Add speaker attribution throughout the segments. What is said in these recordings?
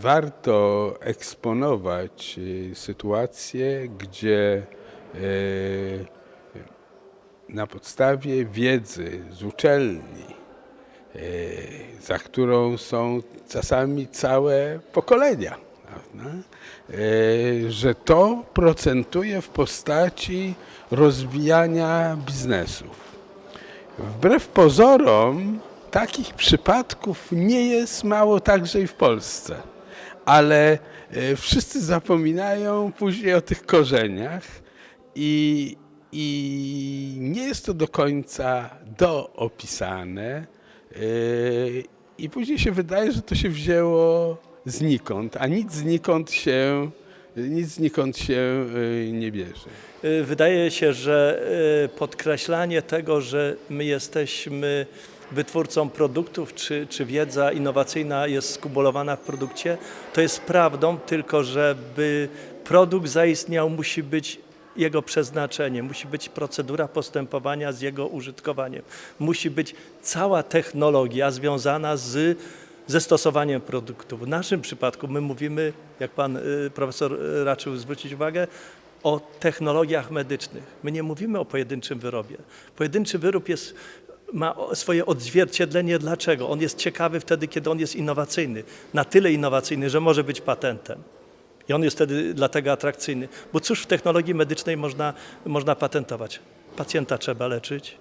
Speaker 1: warto eksponować y, sytuacje, gdzie y, na podstawie wiedzy z uczelni, y, za którą są czasami całe pokolenia, prawda? Że to procentuje w postaci rozwijania biznesów. Wbrew pozorom, takich przypadków nie jest mało także i w Polsce, ale e, wszyscy zapominają później o tych korzeniach i, i nie jest to do końca doopisane. e, I później się wydaje, że to się wzięło znikąd, a nic znikąd się, nic znikąd się e, nie bierze.
Speaker 2: Wydaje się, że podkreślanie tego, że my jesteśmy wytwórcą produktów, czy, czy wiedza innowacyjna jest skumulowana w produkcie, to jest prawdą, tylko żeby produkt zaistniał, musi być jego przeznaczenie, musi być procedura postępowania z jego użytkowaniem, musi być cała technologia związana z ze stosowaniem produktu. W naszym przypadku my mówimy, jak pan y, profesor raczył zwrócić uwagę, o technologiach medycznych. My nie mówimy o pojedynczym wyrobie. Pojedynczy wyrób jest, ma swoje odzwierciedlenie. Dlaczego? On jest ciekawy wtedy, kiedy on jest innowacyjny. Na tyle innowacyjny, że może być patentem. I on jest wtedy dlatego atrakcyjny. Bo cóż w technologii medycznej można, można patentować? Pacjenta trzeba leczyć.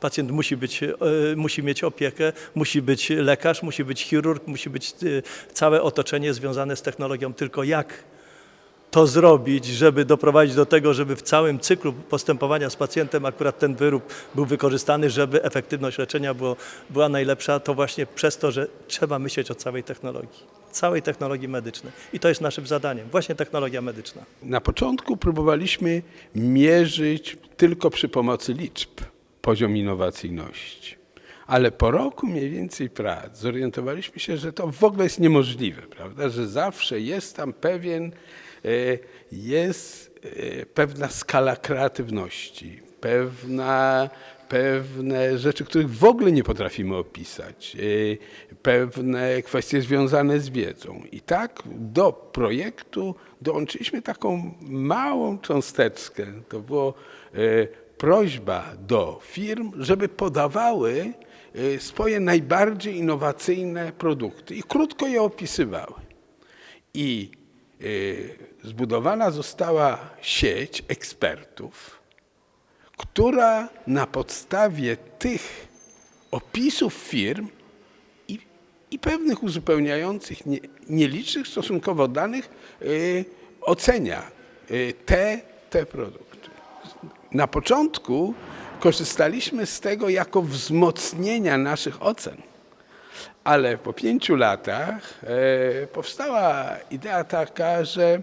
Speaker 2: Pacjent musi, być, e, musi mieć opiekę, musi być lekarz, musi być chirurg, musi być e, całe otoczenie związane z technologią. Tylko jak to zrobić, żeby doprowadzić do tego, żeby w całym cyklu postępowania z pacjentem akurat ten wyrób był wykorzystany, żeby efektywność leczenia było, była najlepsza, to właśnie przez to, że trzeba myśleć o całej technologii, całej technologii medycznej. I to jest naszym zadaniem, właśnie technologia medyczna.
Speaker 1: Na początku próbowaliśmy mierzyć tylko przy pomocy liczb poziom innowacyjności. Ale po roku mniej więcej prac zorientowaliśmy się, że to w ogóle jest niemożliwe, prawda? Że zawsze jest tam pewien, jest e, pewna skala kreatywności, pewna, pewne rzeczy, których w ogóle nie potrafimy opisać, e, pewne kwestie związane z wiedzą. I tak do projektu dołączyliśmy taką małą cząsteczkę. To było e, prośba do firm, żeby podawały e, swoje najbardziej innowacyjne produkty i krótko je opisywały. I e, zbudowana została sieć ekspertów, która na podstawie tych opisów firm i, i pewnych uzupełniających, nie, nielicznych stosunkowo danych y, ocenia y, te, te produkty. Na początku korzystaliśmy z tego jako wzmocnienia naszych ocen. Ale po pięciu latach e, powstała idea taka, że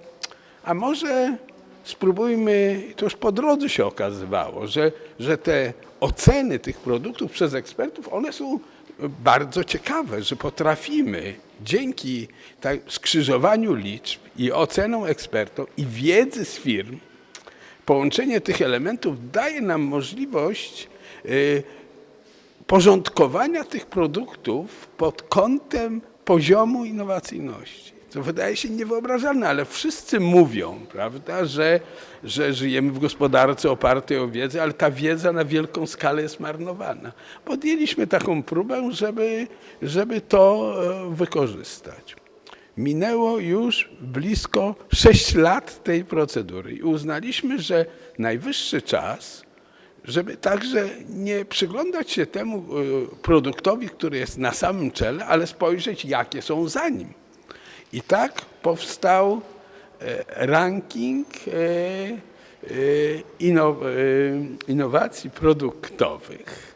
Speaker 1: a może spróbujmy, to już po drodze się okazywało, że, że te oceny tych produktów przez ekspertów, one są bardzo ciekawe, że potrafimy dzięki tak, skrzyżowaniu liczb i oceną ekspertów i wiedzy z firm, połączenie tych elementów daje nam możliwość y, porządkowania tych produktów pod kątem poziomu innowacyjności. To wydaje się niewyobrażalne, ale wszyscy mówią, prawda, że, że żyjemy w gospodarce opartej o wiedzę, ale ta wiedza na wielką skalę jest marnowana. Podjęliśmy taką próbę, żeby, żeby to e, wykorzystać. Minęło już blisko 6 lat tej procedury i uznaliśmy, że najwyższy czas, żeby także nie przyglądać się temu y, produktowi, który jest na samym czele, ale spojrzeć, jakie są za nim. I tak powstał e, ranking e, e, inno- e, innowacji produktowych.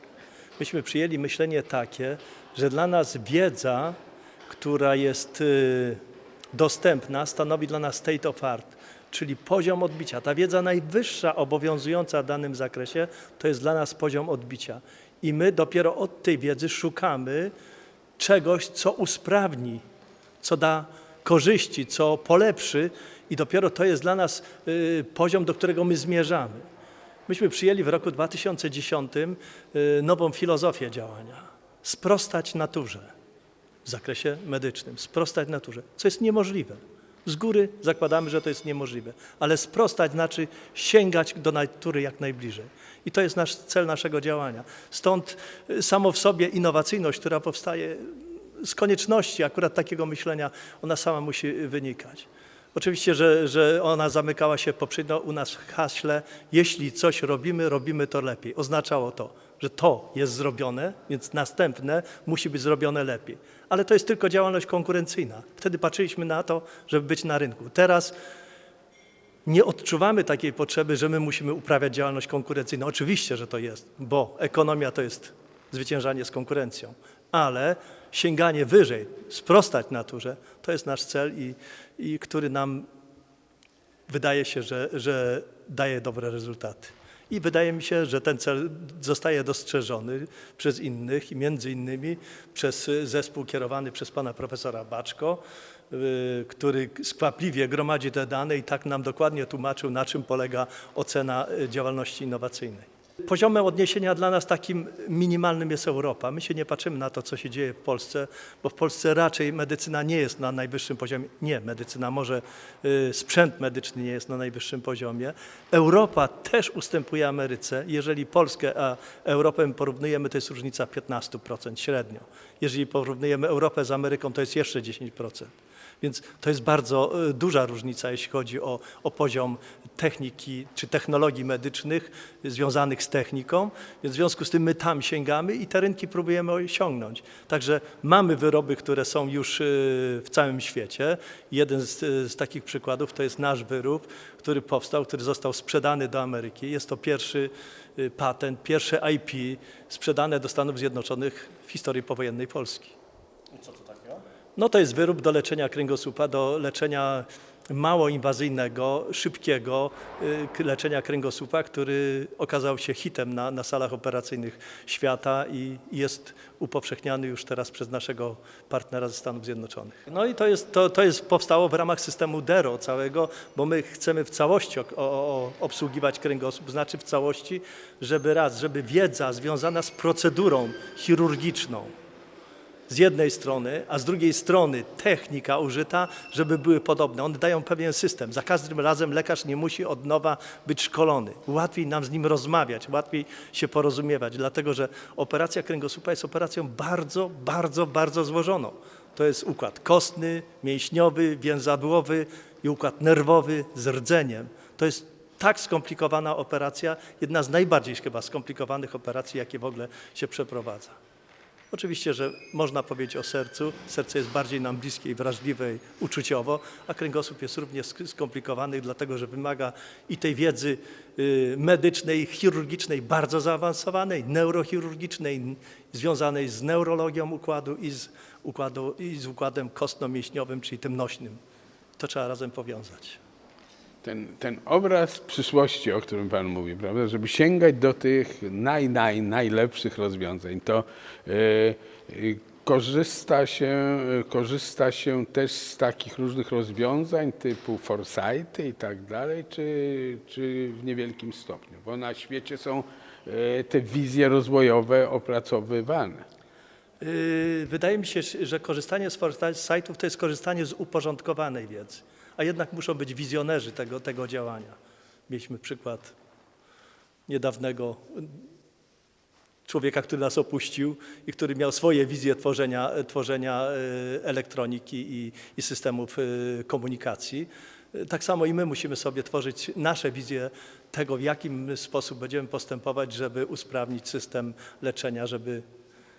Speaker 2: Myśmy przyjęli myślenie takie, że dla nas wiedza, która jest dostępna, stanowi dla nas state of art, czyli poziom odbicia. Ta wiedza najwyższa obowiązująca w danym zakresie to jest dla nas poziom odbicia. I my dopiero od tej wiedzy szukamy czegoś, co usprawni, co da korzyści, co polepszy, i dopiero to jest dla nas y, poziom, do którego my zmierzamy. Myśmy przyjęli w roku 2010 y, nową filozofię działania. Sprostać naturze. w zakresie medycznym, sprostać naturze, co jest niemożliwe. Z góry zakładamy, że to jest niemożliwe, ale sprostać znaczy sięgać do natury jak najbliżej. I to jest nasz cel naszego działania. Stąd y, samo w sobie innowacyjność, która powstaje z konieczności akurat takiego myślenia, ona sama musi wynikać. Oczywiście, że, że ona zamykała się poprzednio u nas w haśle, jeśli coś robimy, robimy to lepiej. Oznaczało to, że to jest zrobione, więc następne musi być zrobione lepiej. Ale to jest tylko działalność konkurencyjna. Wtedy patrzyliśmy na to, żeby być na rynku. Teraz nie odczuwamy takiej potrzeby, że my musimy uprawiać działalność konkurencyjną. Oczywiście, że to jest, bo ekonomia to jest zwyciężanie z konkurencją, ale sięganie wyżej, sprostać naturze, to jest nasz cel i, i który nam wydaje się, że, że daje dobre rezultaty. I wydaje mi się, że ten cel zostaje dostrzeżony przez innych i między innymi przez zespół kierowany przez pana profesora Baczko, y, który skwapliwie gromadzi te dane i tak nam dokładnie tłumaczył, na czym polega ocena y, działalności innowacyjnej. Poziomem odniesienia dla nas takim minimalnym jest Europa. My się nie patrzymy na to, co się dzieje w Polsce, bo w Polsce raczej medycyna nie jest na najwyższym poziomie. Nie, medycyna może, y, sprzęt medyczny nie jest na najwyższym poziomie. Europa też ustępuje Ameryce. Jeżeli Polskę a Europę porównujemy, to jest różnica 15% średnio. Jeżeli porównujemy Europę z Ameryką, to jest jeszcze 10%. Więc to jest bardzo y, duża różnica, jeśli chodzi o, o poziom techniki czy technologii medycznych związanych z techniką. Więc w związku z tym my tam sięgamy i te rynki próbujemy osiągnąć. Także mamy wyroby, które są już y, w całym świecie. Jeden z, z takich przykładów to jest nasz wyrób, który powstał, który został sprzedany do Ameryki. Jest to pierwszy patent, pierwsze IP sprzedane do Stanów Zjednoczonych w historii powojennej Polski. No to jest wyrób do leczenia kręgosłupa, do leczenia mało inwazyjnego, szybkiego y, leczenia kręgosłupa, który okazał się hitem na, na salach operacyjnych świata i jest upowszechniany już teraz przez naszego partnera ze Stanów Zjednoczonych. No i to jest, to, to jest powstało w ramach systemu DERO całego, bo my chcemy w całości o, o, obsługiwać kręgosłup, znaczy w całości, żeby raz, żeby wiedza związana z procedurą chirurgiczną, z jednej strony, a z drugiej strony technika użyta, żeby były podobne. One dają pewien system. Za każdym razem lekarz nie musi od nowa być szkolony. Łatwiej nam z nim rozmawiać, łatwiej się porozumiewać, dlatego że operacja kręgosłupa jest operacją bardzo, bardzo, bardzo złożoną. To jest układ kostny, mięśniowy, więzadłowy i układ nerwowy z rdzeniem. To jest tak skomplikowana operacja, jedna z najbardziej chyba skomplikowanych operacji, jakie w ogóle się przeprowadza. Oczywiście, że można powiedzieć o sercu. Serce jest bardziej nam bliskie i wrażliwe uczuciowo, a kręgosłup jest również sk- skomplikowany, dlatego że wymaga i tej wiedzy y, medycznej, chirurgicznej bardzo zaawansowanej, neurochirurgicznej, związanej z neurologią układu i z, układu, i z układem kostno-mięśniowym, czyli tym nośnym. To trzeba razem powiązać.
Speaker 1: Ten, ten obraz przyszłości, o którym Pan mówi, prawda, żeby sięgać do tych naj, naj, najlepszych rozwiązań, to e, korzysta, się, korzysta się też z takich różnych rozwiązań typu foresighty i tak dalej, czy, czy w niewielkim stopniu? Bo na świecie są e, te wizje rozwojowe opracowywane.
Speaker 2: Yy, Wydaje mi się, że korzystanie z foresight-site'ów to jest korzystanie z uporządkowanej wiedzy, a jednak muszą być wizjonerzy tego, tego działania. Mieliśmy przykład niedawnego człowieka, który nas opuścił i który miał swoje wizje tworzenia, tworzenia yy, elektroniki i, i systemów yy, komunikacji. Tak samo i my musimy sobie tworzyć nasze wizje tego, w jakim sposób będziemy postępować, żeby usprawnić system leczenia, żeby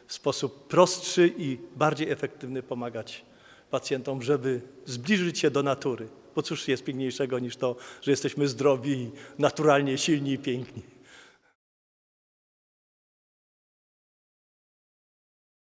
Speaker 2: w sposób prostszy i bardziej efektywny pomagać pacjentom, żeby zbliżyć się do natury. Bo cóż jest piękniejszego niż to, że jesteśmy zdrowi, naturalnie silni i piękni.